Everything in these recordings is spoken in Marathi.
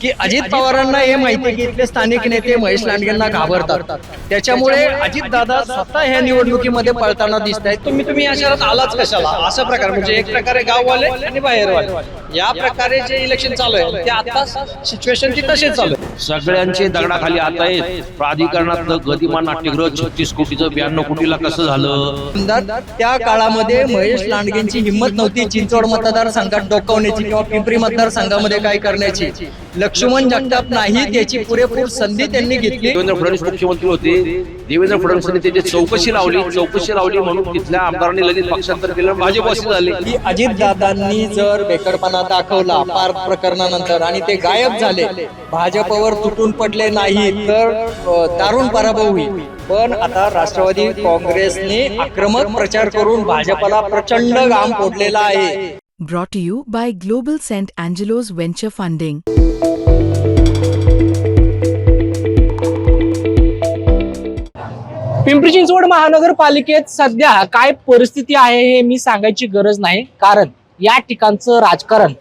की अजित पवारांना हे माहिती आहे की इथले स्थानिक नेते महेश लांडगेंना घाबरतात. त्याच्यामुळे अजित दादा स्वतः ह्या निवडणुकीमध्ये पळताना दिसत आहेत तुम्ही तुम्ही या शहरात आलाच कशाला? अशा प्रकारे म्हणजे एक प्रकारे गाववाले आणि बाहेरवाले. या प्रकारे जे इलेक्शन चालू आहे ते आता सिच्युएशन ती तशीच चालू आहे. सगळ्यांचे दगडाखाली आता आहेत. प्राधिकरणात गतिमान नाट्यगृह छत्तीस कोटीचं ब्याण्णव कोटीला कसं झालं? त्या काळामध्ये महेश लांडगेंची हिंमत नव्हती. चिंचवड मतदारसंघात डोकावण्याची किंवा पिंपरी मतदारसंघामध्ये काय करण्याची. लक्ष्मण जगताप नाही त्याची पुरेपूर संधी त्यांनी घेतली. देवेंद्र फडणवीस मुख्यमंत्री होते. देवेंद्र फडणवीसांनी त्याची चौकशी लावली. चौकशी लावली म्हणून तिथल्या आमदारांनी लगेच पक्षांतर केलं. भाजपवासी झाले. की अजितदादांनी जर बेकडपणा दाखवला पार्क प्रकरणानंतर आणि ते गायब झाले भाजपवर तुटून पडले नाही तर दारुण पराभव होईल. पण आता राष्ट्रवादी काँग्रेसने आक्रमक प्रचार करून भाजपला प्रचंड घाम फोडलेला आहे. Brought to you by Global St. Angelo's Venture Funding. Pimpri Chinchwad महानगरपालिकेत सध्या काय परिस्थिती आहे हे मी सांगायची गरज नाही. कारण या ठिकाणचं राजकारण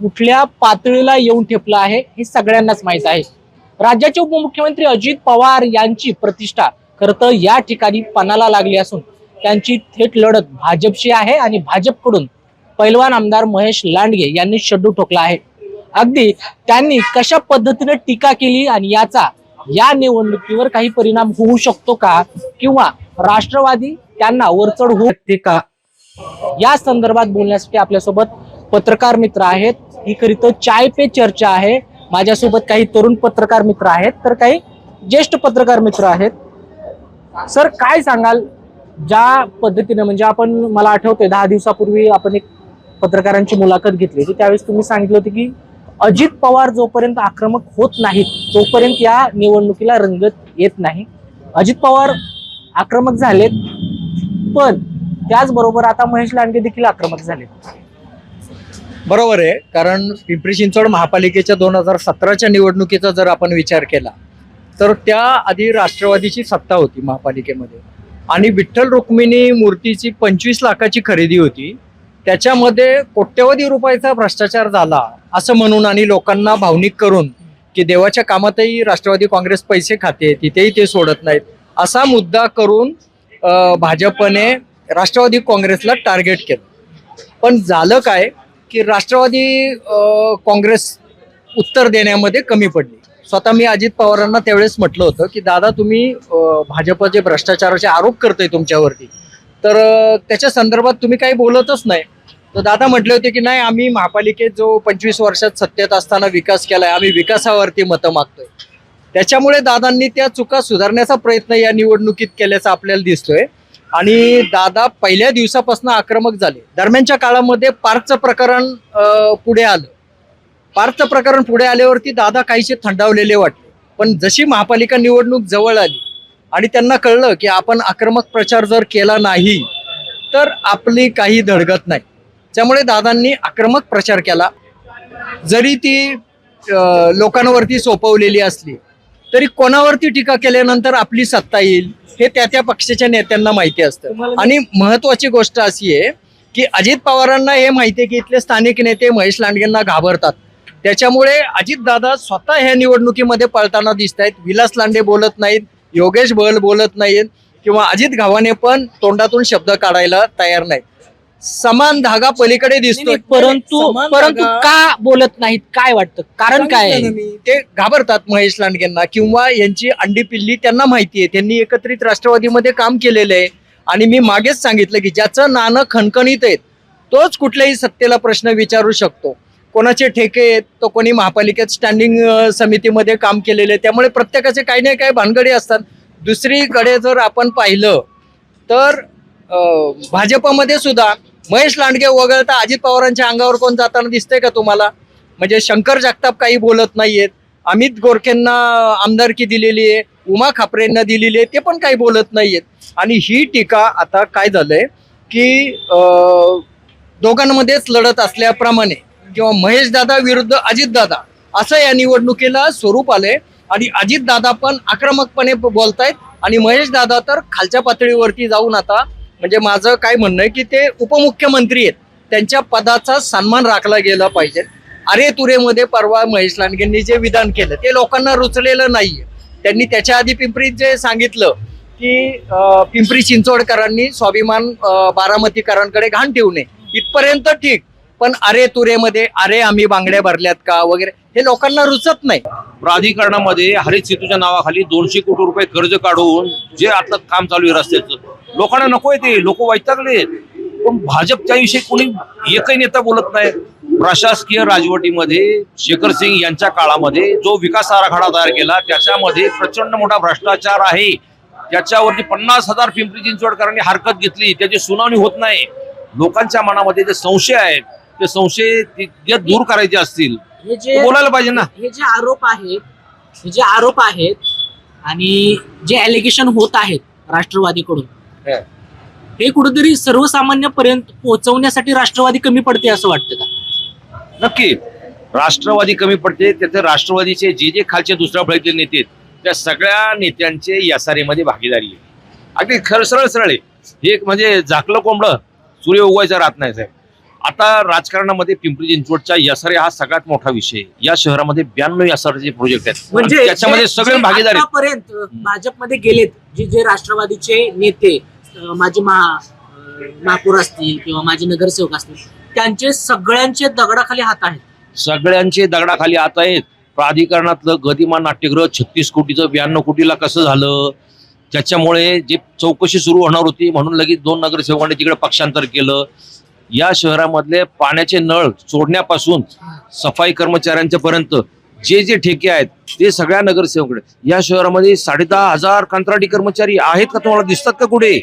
कुठल्या पातळीला येऊन ठेपलं आहे हे सगळ्यांनाच माहीत आहे. राज्याचे उपमुख्यमंत्री अजित पवार यांची प्रतिष्ठा खरं तर या ठिकाणी पणाला लागली असून त्यांची थेट लढत भाजपशी आहे आणि भाजपकडून पैलवान आमदार महेश लांडगे यांनी शड्डू ठोकला आहे. अगदी त्यांनी कशा पद्धतीने टीका केली आणि याचा या निवडणुकीवर काही परिणाम होऊ शकतो का? किंवा राष्ट्रवादी त्यांना वरचढ होऊ शकते का? या संदर्भात बोलण्यासाठी आपल्यासोबत पत्रकार मित्र आहेत. ही खरी तर चाय पे चर्चा आहे. माझ्यासोबत काही तरुण पत्रकार मित्र आहेत. तर काही ज्येष्ठ पत्रकार मित्र आहेत. सर काय सांगाल? ज्या पद्धतीने म्हणजे आपण मला आठवतंय दहा दिवसापूर्वी आपण एक पत्रकारांची मुलाखत घेतली होती त्यावेळेस तुम्ही सांगितलं होतं की अजित पवार जोपर्यंत आक्रमक होत नाहीत तोपर्यंत या निवडणुकीला रंगत येत नाही. अजित पवार आक्रमक झालेत पण त्याचबरोबर आता महेश लांडगे देखील आक्रमक झालेत. बरोबर आहे कारण पिंपरी चिंचवड महापालिकेच्या दोन हजार सतराच्या निवडणुकीचा जर आपण विचार केला तर त्या आधी राष्ट्रवादीची सत्ता होती महापालिकेमध्ये. आणि विठ्ठल रुक्मिणी मूर्तीची पंचवीस लाखाची खरेदी होती. त्याच्यामध्ये कोट्यवधी रुपयाचा भ्रष्टाचार झाला. असं म्हणून आणि लोकांना भावनिक करून की देवाच्या कामातही राष्ट्रवादी काँग्रेस पैसे खाते तिथेही ते सोडत नाहीत. असा मुद्दा करून भाजपने राष्ट्रवादी काँग्रेसला टार्गेट केलं. पण झालं काय की राष्ट्रवादी काँग्रेस उत्तर देण्यामध्ये कमी पडली. स्वतः मी अजित पवारांना त्यावेळेस म्हटलं होतं की दादा तुम्ही भाजपचे भ्रष्टाचाराचे आरोप करतोय तुमच्यावरती. तर त्याच्या संदर्भात तुम्ही काही बोलतच नाही. तर दादा म्हटले होते की नाही आम्ही महापालिकेत जो पंचवीस वर्षात सत्तेत असताना विकास केलाय आम्ही विकासावरती मतं मागतोय. त्याच्यामुळे दादांनी त्या चुका सुधारण्याचा प्रयत्न या निवडणुकीत केल्याचा आपल्याला दिसतोय. आणि दादा पहिल्या दिवसापासून आक्रमक झाले. दरम्यानच्या काळामध्ये पार्कचं प्रकरण पुढे आलं. पार्कचं प्रकरण पुढे आल्यावरती दादा काहीसे थंडावलेले वाटले. पण जशी महापालिका निवडणूक जवळ आली आणि त्यांना कळलं की आपण आक्रमक प्रचार जर केला नाही तर आपली काही धडगत नाही. त्यामुळे दादांनी आक्रमक प्रचार केला. जरी ती लोकांवरती सोपवलेली असली तरी कोणावरती टीका केल्यानंतर आपली सत्ता येईल हे त्या त्या पक्षाच्या नेत्यांना माहिती असतं. आणि महत्वाची गोष्ट अशी आहे की अजित पवारांना हे माहिती आहे की इथले स्थानिक नेते महेश लांडगेंना घाबरतात. त्याच्यामुळे अजितदादा स्वतः ह्या निवडणुकीमध्ये पळताना दिसत आहेत विलास लांडे बोलत नाहीत योगेश बहल बोलत नाहीत किंवा अजित गावाने पण तोंडातून शब्द काढायला तयार नाहीत. समान धागा पलीकडे दिसतोय. परंतु समान परंतु का बोलत नाहीत? काय वाटतं? कारण काय? आहे? सांगितलं ना मी. ते घाबरतात महेश लांडगेंना किंवा यांची अंडी पिल्ली त्यांना माहिती आहे. त्यांनी एकत्रित राष्ट्रवादीमध्ये काम केलेलं आहे. आणि मी मागेच सांगितलं की ज्याचं नाणं खणखणीत आहेत तोच कुठल्याही सत्तेला प्रश्न विचारू शकतो. कोणाचे ठेके आहेत तो कोणी महापालिकेत स्टँडिंग अं, समितीमध्ये काम केलेले आहे. त्यामुळे प्रत्येकाचे काही ना काही भानगडी असतात. दुसरीकडे जर आपण पाहिलं तर अं, भाजपमध्ये सुद्धा महेश लांडगे वगळता अजित पवारांच्या अंगावर कोण जाताना दिसतंय का तुम्हाला? म्हणजे शंकर जगताप काही बोलत नाहीयेत. अमित गोरखेंना आमदारकी दिलेली आहे. उमा खापरेंना दिलेली आहे. ते पण काही बोलत नाहीयेत. आणि ही टीका आता काय झालंय की दोघांमध्येच लढत असल्याप्रमाणे किंवा महेश दादा विरुद्ध अजित दादा असं या निवडणुकीला स्वरूप आलंय. आणि अजित दादा पण आक्रमकपणे बोलतायत. आणि महेश दादा तर खालच्या पातळीवरती जाऊन आता म्हणजे माझं काय म्हणणं आहे की ते उपमुख्यमंत्री आहेत. त्यांच्या पदाचा सन्मान राखला गेला पाहिजे. अरे तुरेमध्ये परवा महेश लांडगेंनी जे विधान केलं ते लोकांना रुचलेलं नाहीये. त्यांनी त्याच्या आधी पिंपरीत जे सांगितलं की पिंपरी चिंचवडकरांनी स्वाभिमान बारामतीकरांकडे घाण ठेवू नये. इथपर्यंत ठीक पण अरे तुरेमध्ये अरे आम्ही बांगड्या भरल्यात का वगैरे हे लोकांना रुचत नाही. प्राधिकरणामध्ये हरित सेतूच्या नावाखाली दोनशे कोटी रुपये कर्ज काढून जे आता काम चालू आहे रस्त्याचं लोकांना नकोय ते लोक वैतागले पण भाजपच्या विषयी कोणी एकही नेता बोलत नाही. प्रशासकीय राजवटीमध्ये शेखर सिंग यांच्या काळामध्ये जो विकास आराखडा तयार केला त्याच्यामध्ये प्रचंड मोठा भ्रष्टाचार आहे. त्याच्यावरती पन्नास हजार पिंपरी चिंचवडकरांनी हरकत घेतली. त्याची सुनावणी होत नाही. लोकांच्या मनामध्ये जे संशय आहेत ते संशय जे दूर करायचे असतील. हे बोलायला पाहिजे ना. हे जे आरोप आहेत हे जे आरोप आहेत आणि जे ॲलिगेशन होत आहेत राष्ट्रवादीकडून हा. कुठेतरी सर्वसामान्यपर्यंत पोहोचवण्यासाठी राष्ट्रवादी कमी पडते असं वाटतं का? नक्की. राष्ट्रवादी कमी पडते त्याचे राष्ट्रवादीचे जे जे खालचे दुसऱ्या फळीतले नेते त्या सगळ्या नेत्यांचे यासारेमध्ये भागीदारी आहे. अगदी खरं सरळ सरळ आहे. हे एक म्हणजे झाकलं कोंबडं सूर्य उगवायचा राहत नाही साहेब. आता राजकारणामध्ये पिंपरी चिंचवडच्या यासारे हा सगळ्यात मोठा विषय. या शहरामध्ये ब्याण्णव यासारेचे प्रोजेक्ट आहेत म्हणजे त्याच्यामध्ये सगळे भागीदारी भाजपमध्ये गेलेत जे जे राष्ट्रवादीचे नेते माझी महा महापौर असतील किंवा माझे नगरसेवक असतील त्यांचे सगळ्यांचे दगडाखाली हात आहेत. सगळ्यांचे दगडाखाली हात आहेत. प्राधिकरणातलं गतिमान नाट्यगृह छत्तीस कोटीचं ब्याण्णव कोटीला कसं झालं? त्याच्यामुळे जे चौकशी सुरू होणार होती म्हणून लगेच दोन नगरसेवकांनी तिकडे पक्षांतर केलं. या शहरामधले पाण्याचे नळ सोडण्यापासून सफाई कर्मचाऱ्यांच्या पर्यंत जे जे ठेके आहेत ते सगळ्या नगरसेवकडे या शहरामध्ये साडे दहा हजार कंत्राटी कर्मचारी आहेत का तुम्हाला दिसतात का कुठे?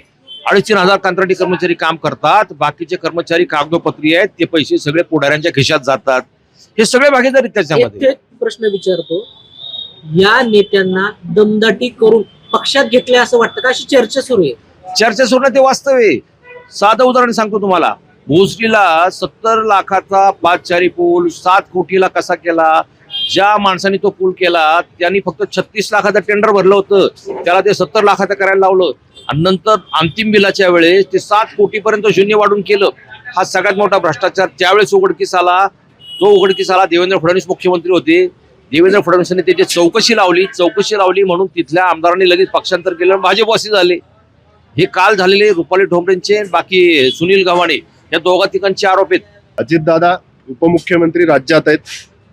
अडीच तीन हजार कंत्राटी कर्मचारी काम करतात. बाकीचे कर्मचारी कागदोपत्री आहेत. ते पैसे सगळे पुढाऱ्यांच्या खिशात जातात. हे सगळे भागीदारी त्याच्यामध्ये. प्रश्न विचारतो. या नेत्यांना दमदाटी करून पक्षात घेतले असं वाटतं का? अशी चर्चा सुरू आहे. चर्चा सोडणं ते वास्तव आहे. साधं उदाहरण सांगतो तुम्हाला. भोसरीला सत्तर लाखाचा पाचचारी पूल सात कोटीला कसा केला? ज्या माणसाने तो पूल केला त्यांनी फक्त छत्तीस लाखाचं टेंडर भरलं होतं. त्याला ते सत्तर लाखाचं करायला लावलं. आणि नंतर अंतिम बिलाच्या वेळेस ते सात कोटीपर्यंत शून्य वाढून केलं. हा सगळ्यात मोठा भ्रष्टाचार. त्यावेळेस उघडकीस आला तो उघडकीस आला देवेंद्र फडणवीस मुख्यमंत्री होते देवेंद्र फडणवीसांनी त्याची चौकशी लावली. चौकशी लावली म्हणून तिथल्या आमदारांनी लगेच पक्षांतर केलं आणि भाजपवासी झाले. हे काल झालेले रुपाली ठोंबरेंचे बाकी सुनील गव्हाणे या दोघा तिकांचे आरोप आहेत. अजितदादा उपमुख्यमंत्री राज्यात आहेत.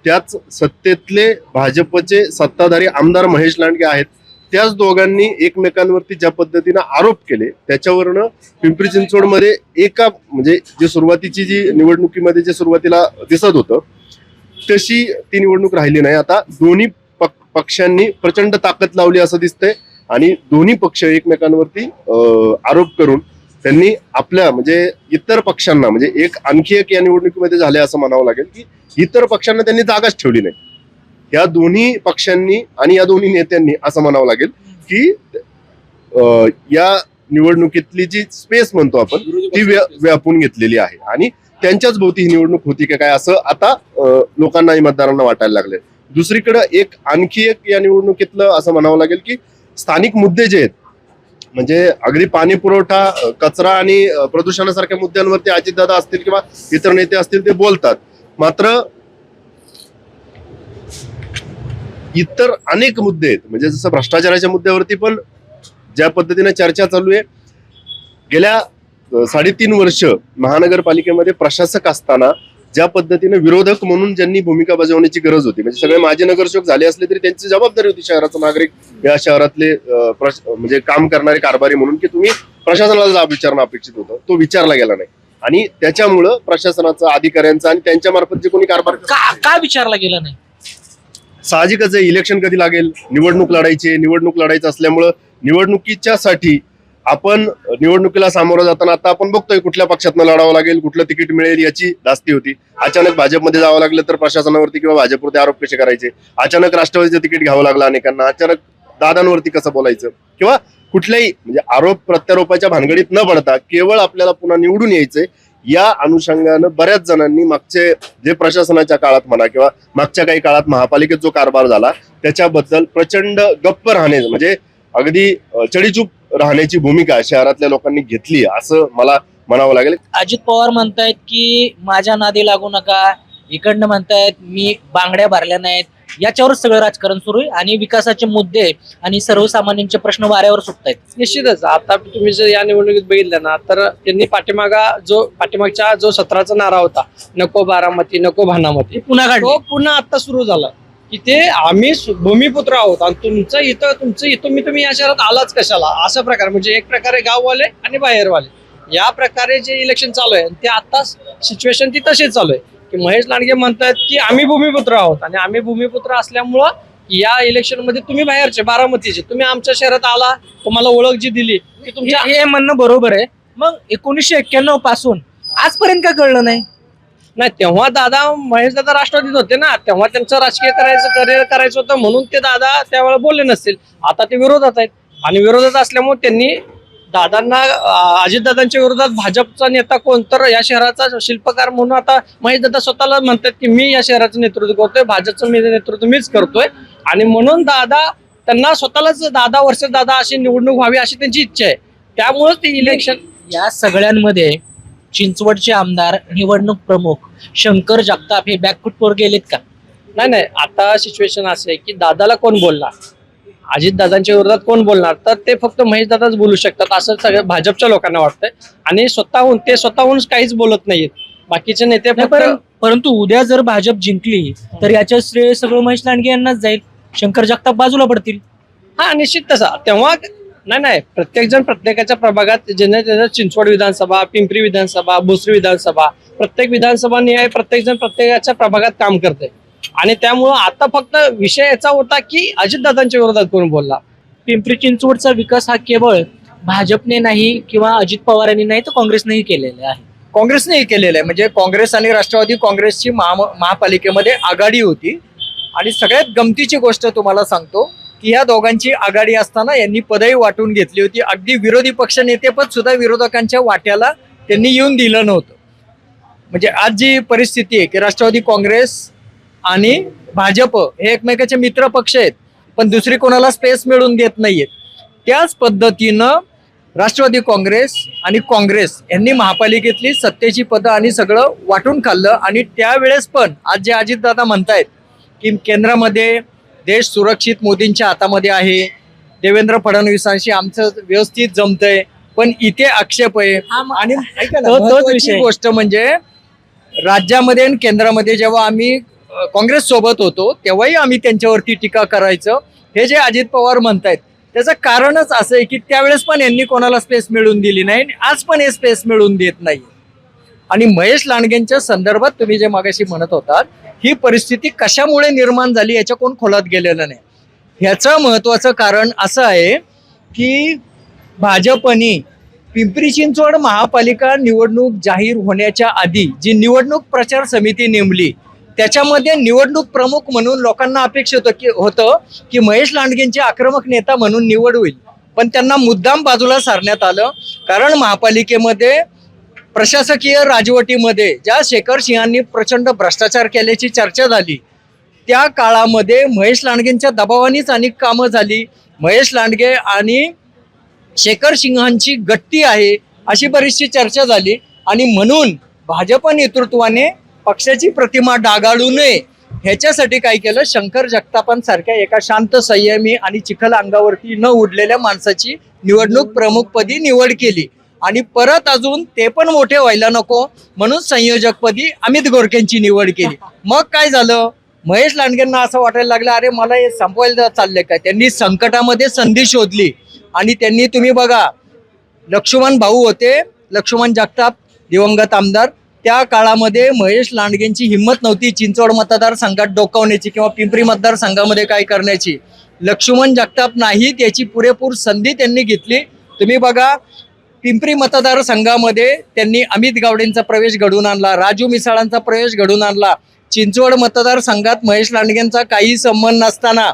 त्याच सत्तेतले भाजपचे सत्ताधारी आमदार महेश लांडगे आहेत. त्याच दोघांनी एकमेकांवरती ज्या पद्धतीनं आरोप केले त्याच्यावरनं पिंपरी चिंचवडमध्ये एका म्हणजे जे सुरुवातीची जी निवडणुकीमध्ये जे सुरुवातीला दिसत होतं तशी ती निवडणूक राहिली नाही. आता दोन्ही पक- पक्षांनी प्रचंड ताकद लावली असं दिसतंय आणि दोन्ही पक्ष एकमेकांवरती आरोप करून त्यांनी आपल्या म्हणजे इतर पक्षांना म्हणजे एक आणखी एक या निवडणुकीमध्ये झाले असं म्हणावं लागेल की इतर पक्षांना त्यांनी जागाच ठेवली नाही. या दोन्ही पक्षांनी आणि या दोन्ही नेत्यांनी असं म्हणावं लागेल की या निवडणुकीतली जी स्पेस म्हणतो आपण ती व्या- व्यापून घेतलेली आहे. आणि त्यांच्याच भोवती ही निवडणूक होती का काय असं आता अं, लोकांना मतदारांना वाटायला लागले दुसरीकडे एक आणखी एक या निवडणुकीतलं असं म्हणावं लागेल की स्थानिक मुद्दे जे आहेत म्हणजे अगदी पाणी पुरवठा कचरा आणि प्रदूषणासारख्या मुद्द्यांवरती अजितदादा असतील किंवा इतर नेते असतील ते बोलतात. मात्र इतर अनेक मुद्दे आहेत. म्हणजे जसं भ्रष्टाचाराच्या मुद्द्यावरती पण ज्या पद्धतीने चर्चा चालू आहे गेल्या साडेतीन वर्ष महानगरपालिकेमध्ये प्रशासक असताना ज्या पद्धतीने विरोधक म्हणून ज्यांनी भूमिका बजावण्याची गरज होती म्हणजे सगळे माजी नगरसेवक झाले असले तरी त्यांची जबाबदारी होती शहराचा नागरिक या शहरातले म्हणजे काम करणारे कारभारी म्हणून की तुम्ही प्रशासनाला जाब विचारणं अपेक्षित होतं. तो विचारला गेला नाही. आणि त्याच्यामुळं प्रशासनाचा अधिकाऱ्यांचा आणि त्यांच्या मार्फत जे कोणी कारभार का का विचारला गेला नाही? साहजिकच आहे इलेक्शन कधी लागेल? निवडणूक लढायची निवडणूक लढायचं असल्यामुळं निवडणुकीच्या साठी आपण निवडणुकीला सामोरं जाताना आता आपण बघतोय कुठल्या पक्षातनं लढावं लागेल कुठलं तिकीट मिळेल याची धास्ती होती. अचानक भाजपमध्ये जावं लागलं तर प्रशासनावरती किंवा भाजपवरती आरोप कसे करायचे? अचानक राष्ट्रवादीचं तिकीट घ्यावं लागलं अनेकांना. अचानक दादांवरती कसं बोलायचं? किंवा कुठल्याही म्हणजे आरोप प्रत्यारोपाच्या भानगडीत न पडता केवळ आपल्याला पुन्हा निवडून यायचंय. या अनुषंगानं बऱ्याच जणांनी मागचे जे प्रशासनाच्या काळात म्हणा किंवा मागच्या काही काळात महापालिकेत जो कारभार झाला त्याच्याबद्दल प्रचंड गप्प राहणे म्हणजे अगदी चडीचूप राहण्याची भूमिका शहरातल्या लोकांनी घेतली असं मला म्हणावं लागेल. अजित पवार म्हणतायत की माझ्या नादी लागू नका. इकडनं म्हणतायत मी बांगड्या भरल्या नाहीत. याच्यावरच सगळं राजकारण सुरू आहे आणि विकासाचे मुद्दे आणि सर्वसामान्यांचे प्रश्न वाऱ्यावर सुटतायत. निश्चितच. आता तुम्ही जर या निवडणुकीत बघितलं ना तर त्यांनी पाठीमागा जो पाठीमागच्या जो सतराचा नारा होता नको बारामती नको भानामती पुन्हा तो पुन्हा आता सुरू झाला. की ते आम्ही भूमिपुत्र आहोत आणि तुमचं इथं तुमचं इथं मी तुम्ही या शहरात आलाच कशाला? अशा प्रकारे. म्हणजे एक प्रकारे गाववाले आणि बाहेरवाले. या प्रकारे जे इलेक्शन चालू आहे ते आता सिच्युएशन ती तशीच चालू आहे. की महेश लांडगे म्हणतात की आम्ही भूमिपुत्र आहोत. आणि आम्ही भूमिपुत्र असल्यामुळं या इलेक्शनमध्ये तुम्ही बाहेरचे बारामतीचे तुम्ही आमच्या शहरात आला तुम्हाला ओळख जी दिली ती तुमच्या हे म्हणणं बरोबर आहे. मग एकोणीसशे एक्क्याण्णवपासून आजपर्यंत का कळलं नाही? नाही तेव्हा दादा महेश दादा राष्ट्रवादीत होते ना तेव्हा त्यांचं राजकीय करायचं करिअर करायचं होतं म्हणून ते दादा त्यावेळेला बोलले नसतील. आता ते विरोधात आहेत. आणि विरोधात असल्यामुळे त्यांनी दादांना अजितदादांच्या विरोधात भाजपचा नेता कोण? तर या शहराचा शिल्पकार म्हणून आता महेश दादा स्वतःला म्हणतात की मी या शहराचं नेतृत्व करतोय भाजपचं मी नेतृत्व मीच करतोय. आणि म्हणून दादा त्यांना स्वतःलाच दादा वर्ष दादा अशी निवडणूक व्हावी अशी त्यांची इच्छा आहे. त्यामुळेच ते इलेक्शन या सगळ्यांमध्ये चिंचवडचे आमदार निवडणूक प्रमुख शंकर जगताप हे बॅकफुटवर गेलेत का? नाही नाही आता सिच्युएशन असं आहे की दादाला कोण बोलणार? अजित दादांच्या विरोधात कोण बोलणार? तर ते फक्त महेश दादाच बोलू शकतात असं सगळं भाजपच्या लोकांना वाटतंय. आणि स्वतःहून ते स्वतःहून काहीच बोलत नाहीत बाकीचे नेते फक्त परंतु उद्या जर भाजप जिंकली तर याच्या श्रेय सगळं महेश लांडगे यांनाच जाईल. शंकर जगताप बाजूला पडतील. हा निश्चित तसा. तेव्हा नाही नाही प्रत्येक जण प्रत्येकाच्या प्रभागात ज्यांना ज्यांना चिंचवड विधानसभा पिंपरी विधानसभा भोसरी विधानसभा प्रत्येक विधानसभा न्याय प्रत्येक जण प्रत्येकाच्या प्रभागात काम करते आणि त्यामुळं आता फक्त विषय याचा होता की अजितदादांच्या विरोधात कोण बोलला? पिंपरी चिंचवडचा विकास हा केवळ भाजपने नाही किंवा अजित पवारांनी नाही तर काँग्रेसनेही केलेला आहे. काँग्रेसने हे केलेलं आहे. म्हणजे काँग्रेस आणि राष्ट्रवादी काँग्रेसची महा महापालिकेमध्ये आघाडी होती. आणि सगळ्यात गमतीची गोष्ट तुम्हाला सांगतो की ह्या दोघांची आघाडी असताना यांनी पदही वाटून घेतली होती. अगदी विरोधी पक्ष नेतेपद सुद्धा विरोधकांच्या वाट्याला त्यांनी येऊन दिलं नव्हतं. म्हणजे आज जी परिस्थिती आहे की राष्ट्रवादी काँग्रेस आणि भाजप हे एकमेकाचे मित्र पक्ष आहेत पण दुसरी कोणाला स्पेस मिळून देत नाहीयेत त्याच पद्धतीनं राष्ट्रवादी काँग्रेस आणि काँग्रेस यांनी महापालिकेतली सत्तेची पदं आणि सगळं वाटून खाल्लं आणि त्यावेळेस पण आज जे अजितदादा म्हणतायत की केंद्रामध्ये देश सुरक्षित मोदींच्या हातामध्ये आहे देवेंद्र फडणवीसांशी आमचं व्यवस्थित जमतंय पण इथे आक्षेप आहे आणि तोच विषय. गोष्ट म्हणजे राज्यामध्ये आणि केंद्रामध्ये जेव्हा आम्ही काँग्रेससोबत काँग्रेस सोबत होतो तेव्हाही आम्ही त्यांच्यावरती टीका करायचं. हे जे अजित पवार म्हणतायत त्याचं कारणच असं आहे की त्यावेळेस पण यांनी कोणाला स्पेस मिळवून दिली नाही आणि आज पण हे स्पेस मिळवून देत नाही. आणि महेश लांडगेंच्या संदर्भात तुम्ही जे मागाशी म्हणत होतात ही परिस्थिती कशामुळे निर्माण झाली याच्या कोण खोलात गेलेलं नाही. ह्याचं महत्वाचं कारण असं आहे की भाजपनी पिंपरी चिंचवड महापालिका निवडणूक जाहीर होण्याच्या आधी जी निवडणूक प्रचार समिती नेमली त्याच्यामध्ये निवडणूक प्रमुख म्हणून लोकांना अपेक्षित होतं की होतं की महेश लांडगेंची आक्रमक नेता म्हणून निवड होईल. पण त्यांना मुद्दाम बाजूला सारण्यात आलं. कारण महापालिकेमध्ये प्रशासकीय राजवटीमध्ये ज्या शेखर सिंहांनी प्रचंड भ्रष्टाचार केल्याची चर्चा झाली त्या काळामध्ये महेश लांडगेंच्या दबावानेच अनेक कामं झाली. महेश लांडगे आणि शेखर सिंहांची गट्टी आहे अशी बरीचशी चर्चा झाली. आणि म्हणून भाजप नेतृत्वाने पक्षाची प्रतिमा डागाळू नये. ह्याच्यासाठी काय केलं? शंकर जगतापांसारख्या एका शांत संयमी आणि चिखल अंगावरती न उडलेल्या माणसाची निवडणूक प्रमुखपदी निवड केली. आणि परत अजून ते पण मोठे व्हायला नको म्हणून संयोजकपदी अमित गोरखेंची निवड केली. मग काय झालं? महेश लांडगेंना असं वाटायला लागलं अरे मला हे संपवायला चाललंय काय? त्यांनी संकटामध्ये संधी शोधली. आणि त्यांनी तुम्ही बघा लक्ष्मण भाऊ होते लक्ष्मण जगताप दिवंगत आमदार त्या काळामध्ये महेश लांडगेंची हिंमत नव्हती चिंचवड मतदारसंघात डोकावण्याची किंवा पिंपरी मतदारसंघामध्ये काय करण्याची. लक्ष्मण जगताप नाही त्याची पुरेपूर संधी त्यांनी घेतली. तुम्ही बघा पिंपरी मतदारसंघामध्ये त्यांनी अमित गावडेंचा प्रवेश घडवून आणला राजू मिसाळांचा प्रवेश घडवून आणला. चिंचवड मतदारसंघात महेश लांडगेंचा काही संबंध नसताना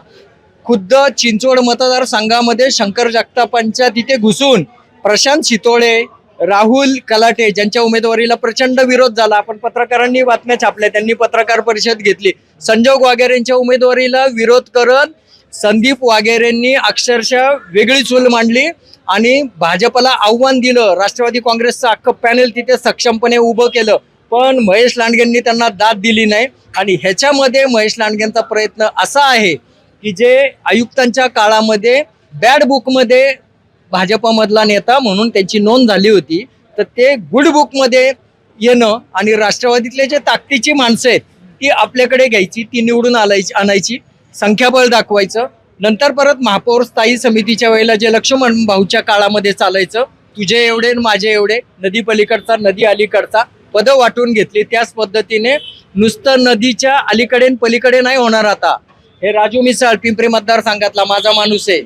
खुद्द चिंचवड मतदारसंघामध्ये शंकर जगतापांच्या तिथे घुसून प्रशांत शितोळे राहुल कलाटे ज्यांच्या उमेदवारीला प्रचंड विरोध झाला. आपण पत्रकारांनी बातम्या छापल्या. त्यांनी पत्रकार परिषद घेतली. संजोग वाघेरेंच्या उमेदवारीला विरोध करत संदीप वाघेरेंनी अक्षरशः वेगळी चूल मांडली आणि भाजपला आव्हान दिलं. राष्ट्रवादी काँग्रेसचं अख्खं पॅनेल तिथे सक्षमपणे उभं केलं. पण महेश लांडगेंनी त्यांना दाद दिली नाही आणि ह्याच्यामध्ये महेश लांडगेंचा प्रयत्न असा आहे की जे आयुक्तांच्या काळामध्ये बॅड बुकमध्ये भाजपमधला नेता म्हणून त्यांची नोंद झाली होती. तर ते गुड बुकमध्ये येणं आणि राष्ट्रवादीतले जे ताकदीची माणसं आहेत ती आपल्याकडे घ्यायची ती निवडून आलायची आणायची संख्याबळ दाखवायचं. नंतर परत महापौर स्थायी समितीच्या वेळेला जे लक्ष्मण भाऊच्या काळामध्ये चालायचं तुझे एवढे माझे एवढे नदी पलीकडचा नदी अलीकडचा पदं वाटून घेतली. त्याच पद्धतीने नुसतं नदीच्या अलीकडे पलीकडे नाही होणार आता. हे राजू मिसाळ पिंपरी मतदारसंघातला माझा माणूस आहे.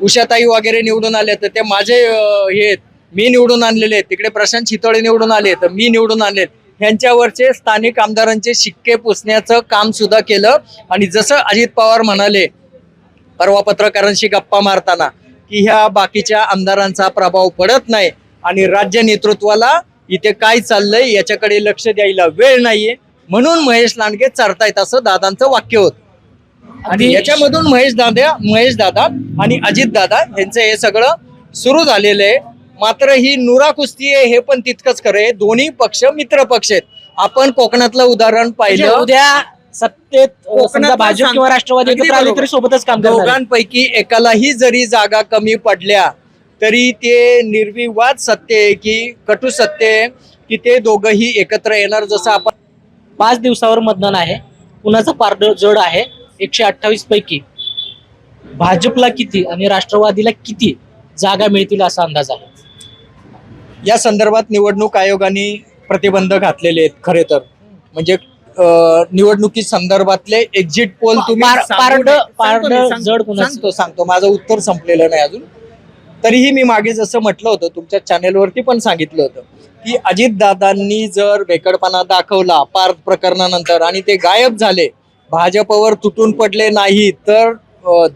उषाताई वगैरे निवडून आले तर ते माझे हे आहेत. मी निवडून आणलेले आहेत. तिकडे प्रशांत चितळे निवडून आले तर मी निवडून आले ह्यांच्यावरचे स्थानिक आमदारांचे शिक्के पुसण्याचं काम सुद्धा केलं. आणि जसं अजित पवार म्हणाले परवा पत्रकारांशी गप्पा मारताना की ह्या बाकीच्या आमदारांचा प्रभाव पडत नाही आणि राज्य नेतृत्वाला इथे काय चाललंय याच्याकडे लक्ष द्यायला वेळ नाहीये. म्हणून महेश लांडगे चरतायत असं दादांचं वाक्य होतं. आणि याच्यामधून महेश दादा महेश दादा आणि अजित दादा यांचं हे सगळं सुरू झालेलं आहे. मात्र ही नुरा कुस्ती आहे हे पण तितकंच खरं आहे. दोन्ही पक्ष मित्र पक्ष आहेत. आपण कोकणातलं उदाहरण म्हणजे पाहिलं. उद्या सत्तेत भाजप किंवा राष्ट्रवादी सोबतच काम. दोघांपैकी एकालाही जरी जागा कमी पडल्या तरी ते निर्विवाद सत्य आहे की कटू सत्य आहे की ते दोघंही एकत्र येणार. जसं आपण पाच दिवसावर मतदान आहे. कुणाचं पारड जड आहे? एकशे अठ्ठावीस पैकी भाजपला किती आणि राष्ट्रवादीला किती जागा मिळतील असा अंदाज आहे? या संदर्भात निवडणूक आयोगाने प्रतिबंध घातलेले आहेत खरे तर. म्हणजे निवडणुकी संदर्भातले एक्झिट पोल तुम्ही पार- पारड-. सांगतो पारड सांगतो, जड कुणाचं? सांगतो सांगतो. माझं उत्तर संपलेलं नाही अजून. तरीही मी मागे जसं म्हटलं होतं तुमच्या चॅनेलवरती पण सांगितलं होतं की अजितदादांनी जर भेकडपणा दाखवला पार्थ प्रकरणानंतर आणि ते गायब झाले भाजपवर तुटून पडले नाही तर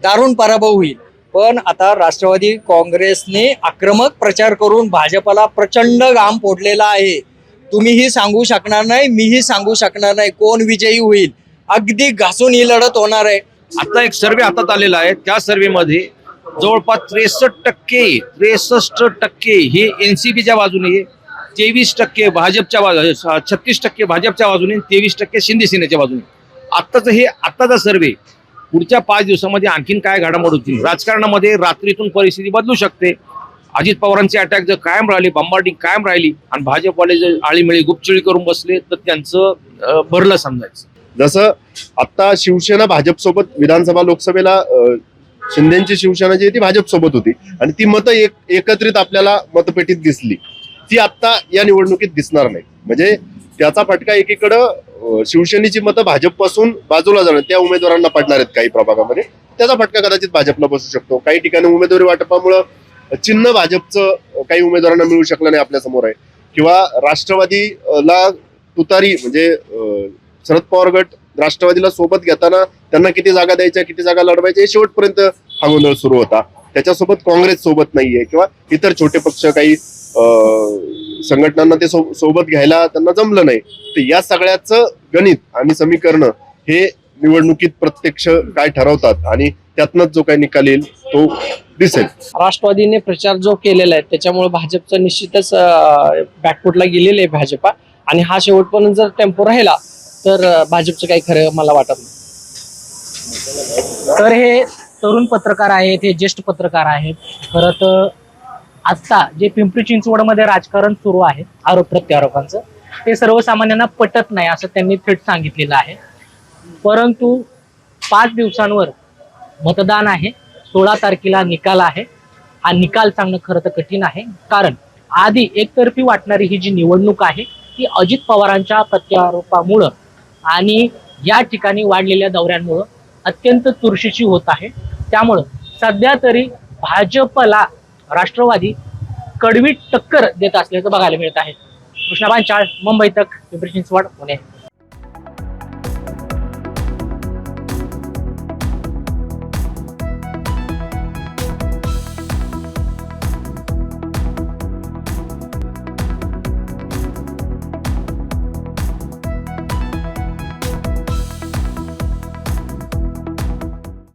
दारुण पराभव होईल. पण आता राष्ट्रवादी काँग्रेसने आक्रमक प्रचार करून भाजपला प्रचंड घाम फोडलेला आहे. तुम्हीही सांगू शकणार नाही मीही सांगू शकणार नाही कोण विजयी होईल. अगदी घासून ही लढत होणार आहे. आता एक सर्वे हातात आलेला आहे. त्या सर्वेमध्ये जवळपास त्रेसष्ट टक्के त्रेसष्ट टक्के हे एनसीपीच्या बाजूने तेवीस टक्के भाजपच्या बाजू छत्तीस टक्के भाजपच्या बाजूने तेवीस टक्के शिंदे सेनेच्या बाजूने. आत्ताचं हे आत्ताचा सर्वे पुढच्या पाच दिवसामध्ये आणखीन काय घडामोड होतील? राजकारणामध्ये रात्रीतून परिस्थिती बदलू शकते. अजित पवारांचे अटॅक जर कायम राहिले बंबार्डिंग कायम राहिली आणि भाजपवाले जर आळीमिळी गुपचिळी करून बसले तर त्यांचं भरलं समजायचं. जसं आता शिवसेना भाजप सोबत विधानसभा लोकसभेला शिंदेची शिवसेना जी ती भाजप सोबत होती. आणि ती मतं एक एकत्रित आपल्याला मतपेटीत दिसली. ती आता या निवडणुकीत दिसणार नाही. म्हणजे त्याचा फटका एकीकडं शिवसेनेची मतं भाजपपासून बाजूला जाणार त्या उमेदवारांना पडणार आहेत काही प्रभागामध्ये. त्याचा फटका कदाचित भाजपला बसू शकतो. काही ठिकाणी उमेदवारी वाटपामुळं चिन्ह भाजपचं काही उमेदवारांना मिळू शकलं नाही आपल्यासमोर आहे. किंवा राष्ट्रवादीला तुतारी म्हणजे शरद पवार गट राष्ट्रवादीला सोबत घेताना त्यांना किती जागा द्यायच्या किती जागा लढवायच्या हे शेवटपर्यंत हा गोंधळ सुरू होता. त्याच्यासोबत काँग्रेस सोबत नाहीये किंवा इतर छोटे पक्ष काही संघटनांना ते सो- सोबत घ्यायला त्यांना जमलं नाही. तर या सगळ्याचं गणित आणि समीकरण हे निवडणुकीत प्रत्यक्ष काय ठरवतात आणि त्यातनच जो काही निकाल येईल तो दिसेल. राष्ट्रवादीने प्रचार जो केलेला आहे त्याच्यामुळे भाजपचं निश्चितच बॅकफुटला गेलेलं आहे भाजपा. आणि हा शेवटपर्यंत जर टेम्पो राहिला तर भाजपचं काही खरं मला वाटत नाही. तर हे तरुण पत्रकार आहेत हे ज्येष्ठ पत्रकार आहेत. खरं तर आता जे पिंपरी चिंचवडमध्ये राजकारण सुरू आहे आरोप प्रत्यारोपांचं ते सर्वसामान्यांना पटत नाही असं त्यांनी थेट सांगितलेलं आहे. परंतु पाच दिवसांवर मतदान आहे सोळा तारखेला निकाल आहे. हा निकाल सांगणं खरं तर कठीण आहे कारण आधी एकतर्फी वाटणारी ही जी निवडणूक आहे ती अजित पवारांच्या प्रत्यारोपामुळं आणि या ठिकाणी वाढलेल्या दौऱ्यांमुळं अत्यंत चुरशीची होत आहे. त्यामुळं सध्या तरी भाजपला राष्ट्रवादी कडवी टक्कर देत असल्याचं बघायला मिळत आहे. कृष्णा पांचाळ मुंबई तक पिंपरी चिंचवड पुणे.